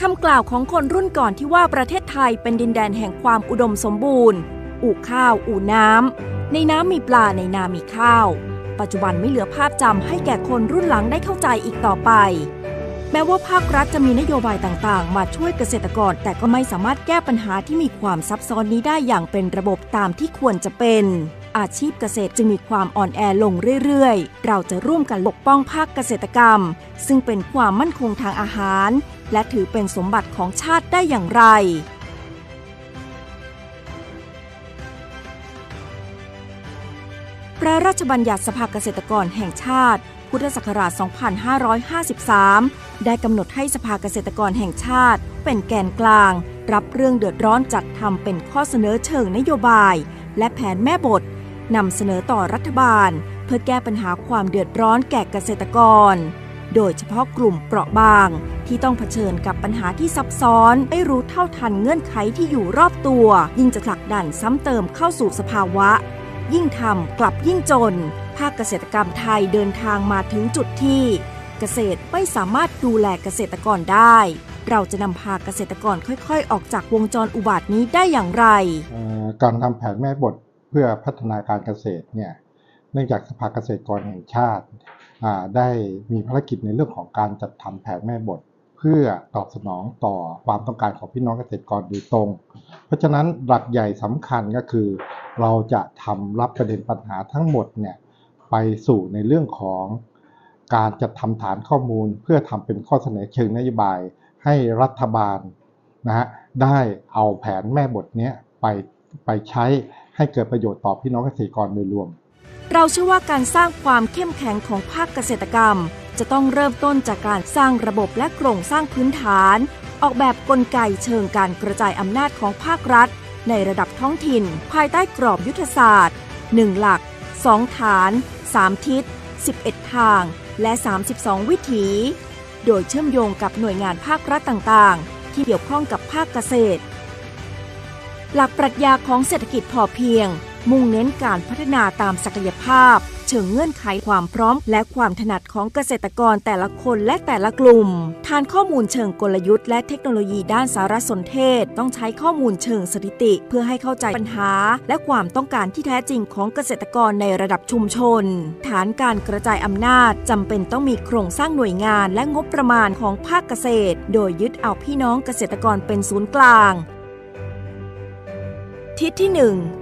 คำกล่าวของคนรุ่นก่อนที่ว่าประเทศไทยเป็นดินแดนแห่งความอุดมสมบูรณ์ อู่ข้าว อู่น้ำ ในน้ำมีปลา ในนามีข้าว ปัจจุบันไม่เหลือภาพจำให้แก่คนรุ่นหลังได้เข้าใจอีกต่อไป แม้ว่าภาครัฐจะมีนโยบายต่างๆ มาช่วยเกษตรกร แต่ก็ไม่สามารถแก้ปัญหาที่มีความซับซ้อนนี้ได้อย่างเป็นระบบตามที่ควรจะเป็น อาชีพเกษตรจึงมีความอ่อนแอลงเรื่อยๆ เราจะร่วมกันปกป้องภาคเกษตรกรรม ซึ่งเป็นความมั่นคงทางอาหาร และถือเป็นสมบัติของชาติได้อย่างไรพระราชบัญญัติสภาเกษตรกรแห่งชาติ พุทธศักราช 2553 ได้กำหนดให้สภาเกษตรกรแห่งชาติ เป็นแกนกลาง รับเรื่องเดือดร้อนจัดทำเป็นข้อเสนอเชิงนโยบาย และแผนแม่บท นำเสนอต่อรัฐบาล เพื่อแก้ปัญหาความเดือดร้อนแก่เกษตรกร โดยเฉพาะกลุ่มเปราะบาง ที่ต้องเผชิญกับปัญหาที่ซับซ้อนไม่รู้เท่าทันเงื่อนไขที่อยู่รอบตัว ยิ่งจะผลักดันซ้ำเติมเข้าสู่สภาวะ ยิ่งทำกลับยิ่งจน ภาคเกษตรกรรมไทยเดินทางมาถึงจุดที่ เกษตรไม่สามารถดูแลเกษตรกรได้เราจะนำพาเกษตรกรค่อยๆ ออกจากวงจรอุบาทนี้ได้อย่างไร การทำแผนแม่บท เพื่อพัฒนาการเกษตรเนี่ยเนื่องจากสภาเกษตรกรแห่งชาติได้มีภารกิจในเรื่องของการจัดทำแผนแม่บท เพื่อตอบสนองต่อความต้องการของพี่น้องเกษตรกรโดยตรง เพราะฉะนั้นหลักใหญ่สำคัญก็คือ เราจะทำรับประเด็นปัญหาทั้งหมดเนี่ยไปสู่ในเรื่องของการจัดทำฐานข้อมูล เพื่อทำเป็นข้อเสนอเชิงนโยบายให้รัฐบาลนะฮะได้เอาแผนแม่บทเนี้ยไปไปใช้ ให้เกิดประโยชน์ต่อพี่น้องเกษตรกรโดยรวม เราเชื่อว่าการสร้างความเข้มแข็งของภาคเกษตรกรรม จะต้องเริ่มต้นจากการสร้างระบบและโครงสร้างพื้นฐาน ออกแบบกลไกเชิงการกระจายอำนาจของภาครัฐ ในระดับท้องถิ่น ภายใต้กรอบยุทธศาสตร์ 1 หลัก 2 ฐาน 3 ทิศ 11 ทาง และ 32 วิถี โดยเชื่อมโยงกับหน่วยงานภาครัฐต่างๆ ที่เกี่ยวข้องกับภาคเกษตร หลักปรัชญาของเศรษฐกิจพอเพียง มุ่งเน้นการพัฒนาตามศักยภาพ เชิงเงื่อนไขความพร้อม และความถนัดของเกษตรกรแต่ละคนและแต่ละกลุ่ม ฐานข้อมูลเชิงกลยุทธ์และเทคโนโลยีด้านสารสนเทศ ต้องใช้ข้อมูลเชิงสถิติ เพื่อให้เข้าใจปัญหา และความต้องการที่แท้จริงของเกษตรกรในระดับชุมชน ฐานการกระจายอำนาจจำเป็นต้องมีโครงสร้างหน่วยงานและงบประมาณของภาคเกษตร โดยยึดเอาพี่น้องเกษตรกรเป็นศูนย์กลาง ทิศที่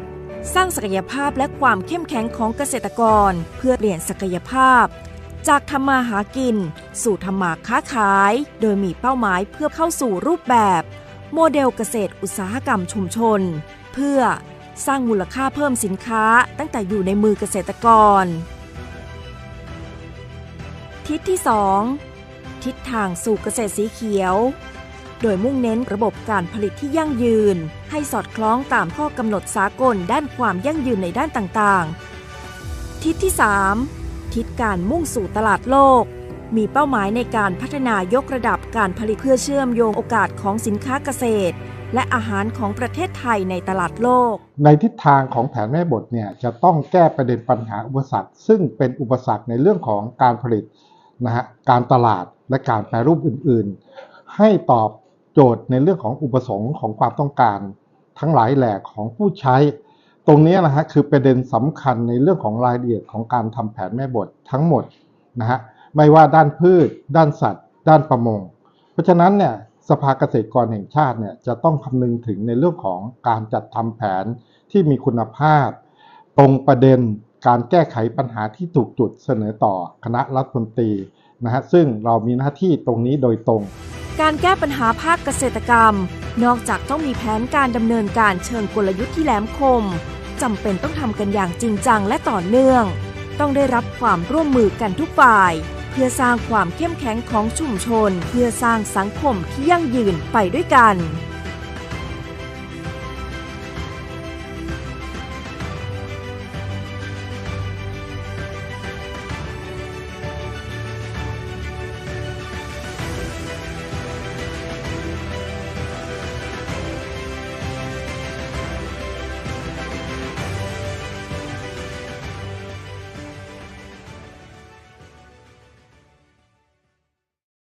1 สร้างศักยภาพและความเข้มแข็งของเกษตรกร เพื่อเปลี่ยนศักยภาพ จากทำมาหากิน สู่ทำมาค้าขาย โดยมีเป้าหมายเพื่อเข้าสู่รูปแบบ โมเดลเกษตรอุตสาหกรรมชุมชน เพื่อสร้างมูลค่าเพิ่มสินค้าตั้งแต่อยู่ในมือเกษตรกร ทิศที่ 2 ทิศทางสู่เกษตรสีเขียว โดยมุ่งเน้นระบบการผลิตที่ยั่งยืน ให้สอดคล้องตามข้อกำหนดสากลด้านความยั่งยืนในด้านต่างๆ ทิศที่ 3 ทิศการมุ่งสู่ตลาดโลก มีเป้าหมายในการพัฒนายกระดับการผลิตเพื่อเชื่อมโยงโอกาสของสินค้าเกษตร และอาหารของประเทศไทยในตลาดโลก ในทิศทางของแผนแม่บทเนี่ยจะต้องแก้ประเด็นปัญหาอุปสรรค ซึ่งเป็นอุปสรรคในเรื่องของการผลิตนะฮะการตลาดและการแปรรูปอื่น ๆ ให้ตอบ โจทย์ในเรื่องของอุปสงค์ของความต้องการ ทั้งหลายแหล่ของผู้ใช้ ตรงนี้นะฮะคือประเด็นสำคัญในเรื่องของรายละเอียดของการทำแผนแม่บททั้งหมดนะฮะไม่ว่าด้านพืช ด้านสัตว์ ด้านประมง เพราะฉะนั้นเนี่ยสภาเกษตรกรแห่งชาติเนี่ยจะต้องคำนึงถึงในเรื่องของการจัดทำแผนที่มีคุณภาพ ตรงประเด็นการแก้ไขปัญหาที่ถูกจุดเสนอต่อคณะรัฐมนตรีนะฮะซึ่งเรามีหน้าที่ตรงนี้โดยตรง การแก้ปัญหาภาคเกษตรกรรม นอกจากต้องมีแผนการดำเนินการเชิงกลยุทธ์ที่แหลมคมจำเป็นต้องทำกันอย่างจริงจังและต่อเนื่อง ต้องได้รับความร่วมมือกันทุกฝ่าย เพื่อสร้างความเข้มแข็งของชุมชน เพื่อสร้างสังคมที่ยั่งยืนไปด้วยกัน